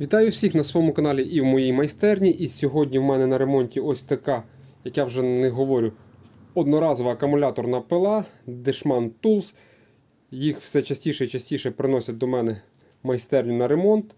Вітаю всіх на своєму каналі і в моїй майстерні. І сьогодні в мене на ремонті ось така, як я вже не говорю, одноразова акумуляторна пила Deshman Tools. Їх все частіше і частіше приносять до мене майстерню на ремонт.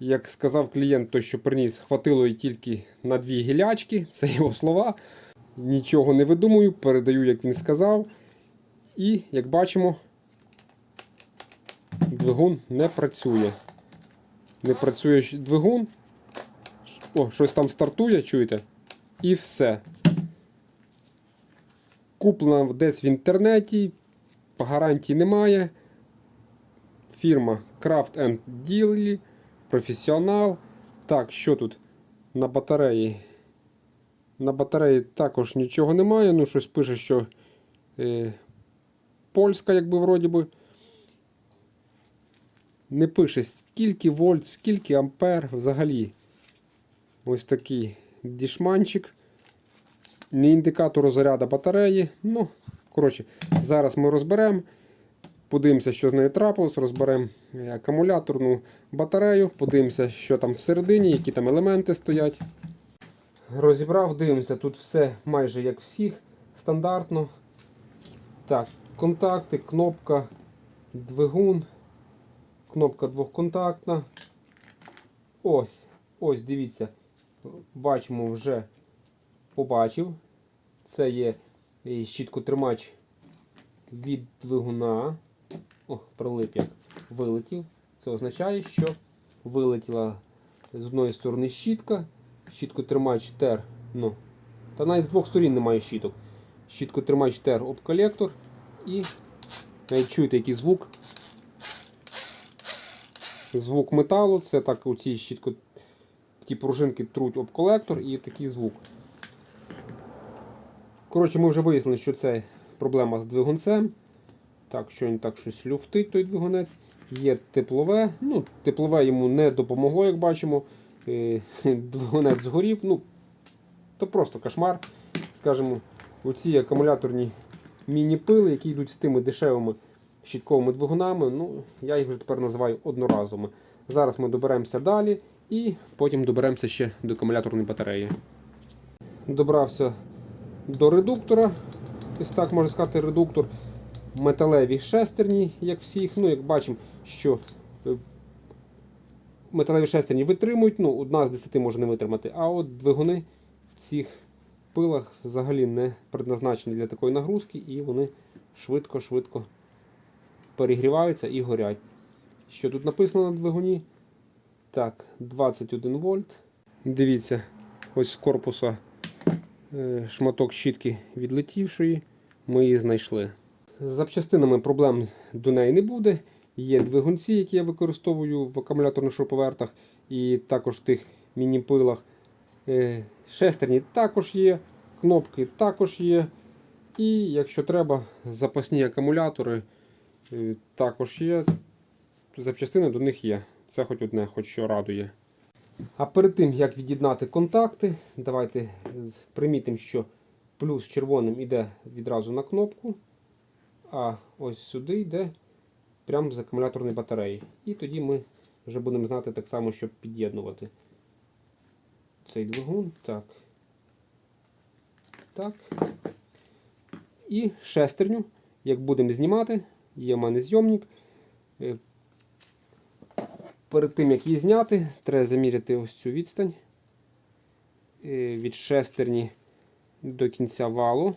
Як сказав клієнт, той, що приніс, хватило і тільки на дві гілячки. Це його слова. Нічого не видумую, передаю, як він сказав. І, як бачимо, двигун не працює. Не працює двигун. О, щось там стартує, чуєте? І все. Куплена десь в інтернеті, по гарантії немає. Фірма Craft and Deal, професіонал. Так, що тут на батареї? На батареї також нічого немає. Ну, щось пише, що е, польська, якби вроді би. Не пише, скільки вольт, скільки ампер взагалі. Ось такий дішманчик. Не індикатор заряду батареї. Ну, коротше, зараз ми розберемо. Подивимося, що з нею трапилось, розберемо е, акумуляторну батарею, подивимося, що там всередині, які там елементи стоять. Розібрав, дивимося, тут все майже як всіх, стандартно. Так, контакти, кнопка, двигун. Кнопка двохконтактна. Ось, ось, дивіться. Бачимо, вже побачив. Це є е, щіткотримач від двигуна. О, прилип як вилетів. Це означає, що вилетіла з одної сторони щітка. Щіткотримач тер. Ну, та навіть з двох сторін немає щіток. Щіткотримач тер об колектор. І навіть чуєте, який звук звук металу, це так у ці щітко, ті пружинки труть об колектор і такий звук. Коротше, ми вже вияснили, що це проблема з двигунцем. Так, що він так щось люфтить, той двигунець. Є теплове. Ну, Теплове йому не допомогло, як бачимо. Е, Двигунець згорів. Ну, То просто кошмар. Скажімо, оці акумуляторні міні-пили, які йдуть з тими дешевими щітковими двигунами. Ну, я їх вже тепер називаю одноразовими. Зараз ми доберемося далі і потім доберемося ще до акумуляторної батареї. Добрався до редуктора. Ось так можна сказати, редуктор. Металеві шестерні, як всіх. Ну, як бачимо, що е, металеві шестерні витримують, ну, одна з десяти може не витримати. А от двигуни в цих пилах взагалі не предназначені для такої нагрузки, і вони швидко-швидко перегріваються і горять. Що тут написано на двигуні? Так, 21 вольт. Дивіться, ось з корпуса е, шматок щітки відлетівшої. Ми її знайшли. З запчастинами проблем до неї не буде. Є двигунці, які я використовую в акумуляторних шуруповертах і також в тих міні-пилах. Е, Шестерні також є, кнопки також є. І якщо треба, запасні акумулятори також є. Запчастини до них є. Це хоч одне, хоч що радує. А перед тим, як від'єднати контакти, давайте примітимо, що плюс червоним йде відразу на кнопку, а ось сюди йде прямо з акумуляторної батареї. І тоді ми вже будемо знати так само, щоб під'єднувати цей двигун. Так. Так. І шестерню, як будемо знімати, є в мене зйомник. Е, Перед тим, як її зняти, треба заміряти ось цю відстань е, від шестерні до кінця валу.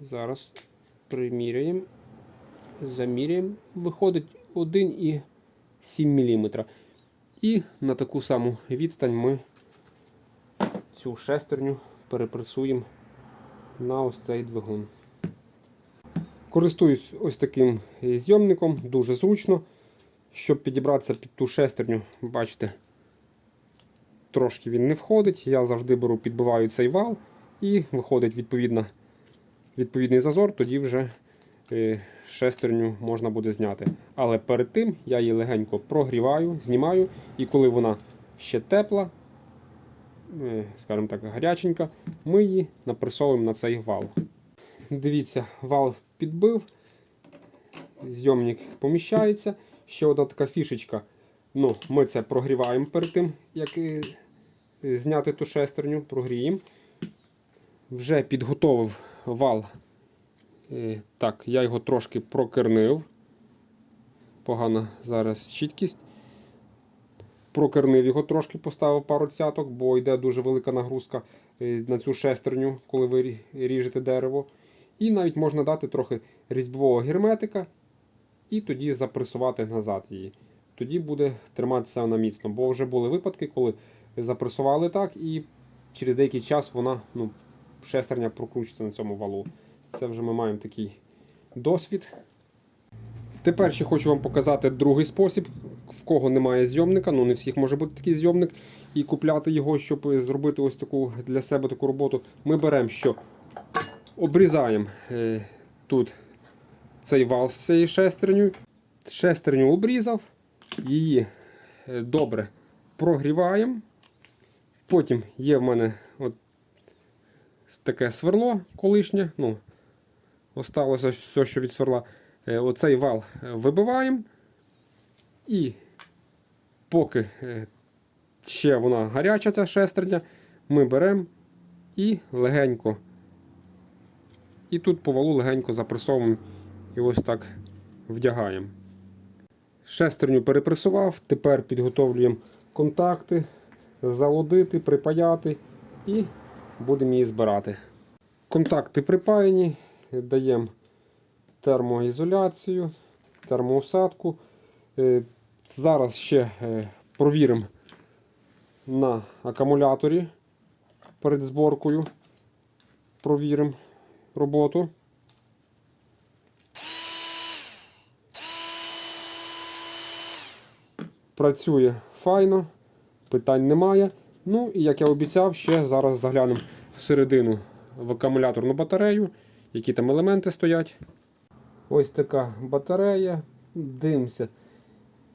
Зараз приміряємо, заміряємо. Виходить 1,7 мм. І на таку саму відстань ми цю шестерню перепресуємо на ось цей двигун. Користуюсь ось таким е, зйомником, дуже зручно. Щоб підібратися під ту шестерню, бачите, трошки він не входить. Я завжди беру, підбиваю цей вал і виходить відповідно, відповідний зазор, тоді вже е, шестерню можна буде зняти. Але перед тим я її легенько прогріваю, знімаю, і коли вона ще тепла, е, скажімо так, гаряченька, ми її напресовуємо на цей вал. Дивіться, вал підбив, зйомник поміщається. Ще одна така фішечка. Ну, Ми це прогріваємо перед тим, як е, зняти ту шестерню, прогріємо. Вже підготовив вал. Е, Так, я його трошки прокернив. Погана зараз чіткість. Прокернив його трошки, поставив пару цяток, бо йде дуже велика нагрузка е, на цю шестерню, коли ви ріжете дерево. І навіть можна дати трохи різьбового герметика і тоді запресувати назад її. Тоді буде триматися вона міцно. Бо вже були випадки, коли запресували так, і через деякий час вона, ну, шестерня прокручується на цьому валу. Це вже ми маємо такий досвід. Тепер ще хочу вам показати другий спосіб, в кого немає зйомника, ну не всіх може бути такий зйомник, і купляти його, щоб зробити ось таку для себе таку роботу. Ми беремо що? Обрізаємо е, тут цей вал з цією шестернею. Шестерню обрізав, її е, добре прогріваємо. Потім є в мене от таке сверло колишнє. ну, Осталося все, що від сверла. Е, Оцей вал вибиваємо. І поки ще вона гаряча, ця шестерня, ми беремо і легенько. І тут по валу легенько запресовуємо і ось так вдягаємо. Шестерню перепресував, тепер підготовлюємо контакти, залодити, припаяти і будемо її збирати. Контакти припаяні, даємо термоізоляцію, термоусадку. Е, Зараз ще е, провіримо на акумуляторі перед зборкою. Провіримо роботу. Працює файно, питань немає. Ну і як я обіцяв, ще зараз заглянемо всередину в акумуляторну батарею, які там елементи стоять. Ось така батарея. Дивимося.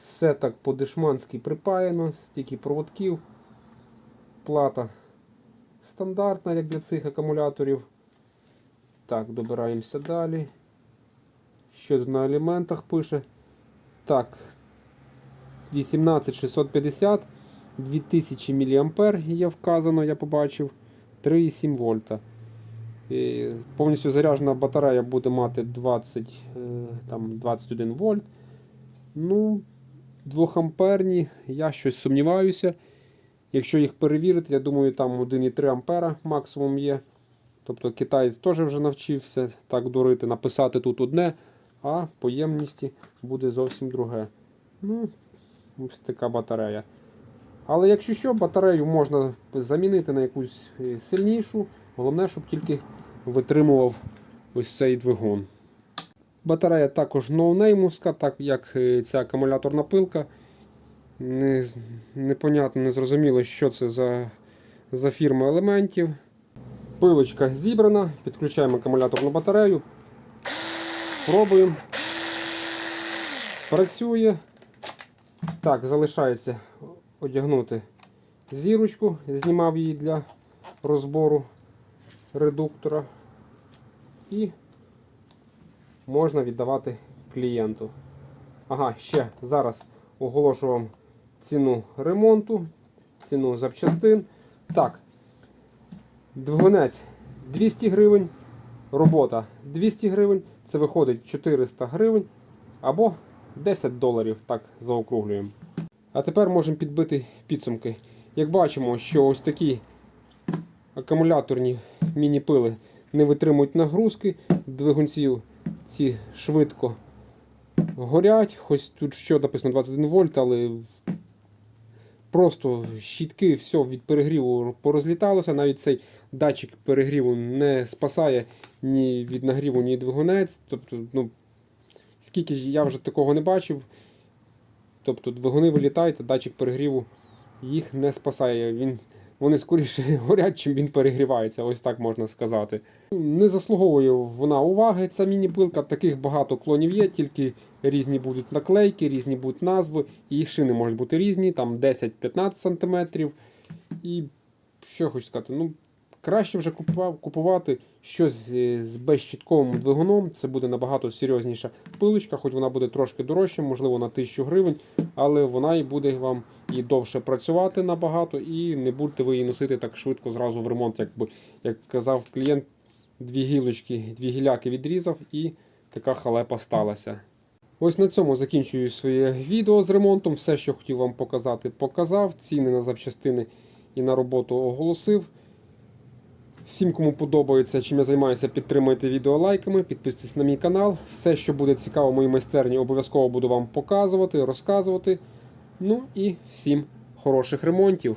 Все так по-дешманськи припаяно, стільки проводків. Плата стандартна, як для цих акумуляторів. Так, добираємося далі. Що тут на елементах пише? Так, 18650, 2000 мА є вказано, я побачив. 3,7 вольта. І повністю заряджена батарея буде мати 20, е, там, 21 вольт. Ну, 2 амперні, я щось сумніваюся. Якщо їх перевірити, я думаю, там 1,3 ампера максимум є. Тобто китаєць теж вже навчився так дурити, написати тут одне, а по ємності буде зовсім друге. Ну, ось така батарея. Але якщо що, батарею можна замінити на якусь е, сильнішу. Головне, щоб тільки витримував ось цей двигун. Батарея також ноунеймовська, так як е, ця акумуляторна пилка. Не, непонятно, не зрозуміло, що це за, за фірма елементів. Пилочка зібрана, підключаємо акумуляторну батарею. Пробуємо. Працює. Так, залишається одягнути зірочку, знімав її для розбору редуктора. І можна віддавати клієнту. Ага, ще зараз оголошу вам ціну ремонту, ціну запчастин. Так, двигунець 200 гривень, робота 200 гривень, це виходить 400 гривень або 10 доларів, так заокруглюємо. А тепер можемо підбити підсумки. Як бачимо, що ось такі акумуляторні міні-пили не витримують нагрузки, двигунців ці швидко горять. Хоч тут що написано 21 вольт, але просто щітки, все від перегріву порозліталося. Навіть цей датчик перегріву не спасає ні від нагріву, ні двигунець. Тобто, ну, скільки я вже такого не бачив. Тобто двигуни вилітають, а датчик перегріву їх не спасає. Він, вони скоріше горять, чим він перегрівається, ось так можна сказати. Не заслуговує вона уваги, ця міні-пилка. Таких багато клонів є, тільки різні будуть наклейки, різні будуть назви, і шини можуть бути різні, там 10-15 см. І що хочу сказати, ну, краще вже купувати що з, з безщітковим двигуном це буде набагато серйозніша пилочка, хоч вона буде трошки дорожча, можливо на 1000 гривень, але вона і буде вам і довше працювати набагато, і не будете ви її носити так швидко зразу в ремонт, якби як казав клієнт, дві гілочки, дві гіляки відрізав і така халепа сталася. Ось на цьому закінчую своє відео з ремонтом. Все, що хотів вам показати, показав. Ціни на запчастини і на роботу оголосив. Всім, кому подобається, чим я займаюся, підтримуйте відео лайками, підписуйтесь на мій канал. Все, що буде цікаво в моїй майстерні, обов'язково буду вам показувати, розказувати. Ну і всім хороших ремонтів.